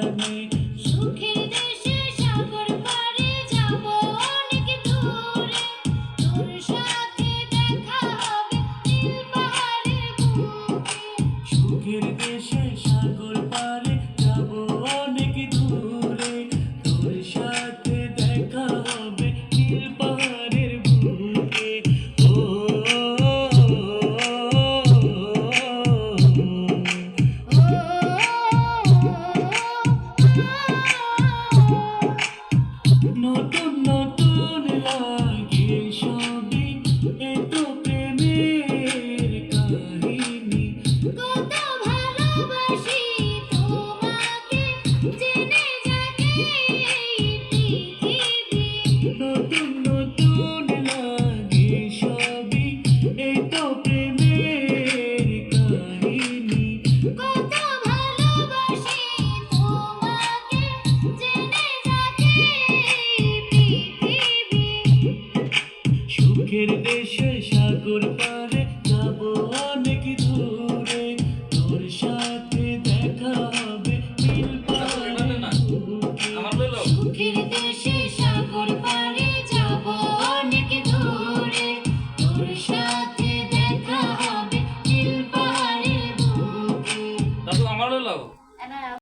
me. নতুন নতুন লাগে সবই এত প্রেমের তোমাকে জেনে সুখের দেশে সাগর পারে যাব অনেক দূরে। তোর সাথে দেখা হবে মিল সুখের দেশে সাগর পারে যাব অনেক দূরে। তোর সাথে দেখা হবে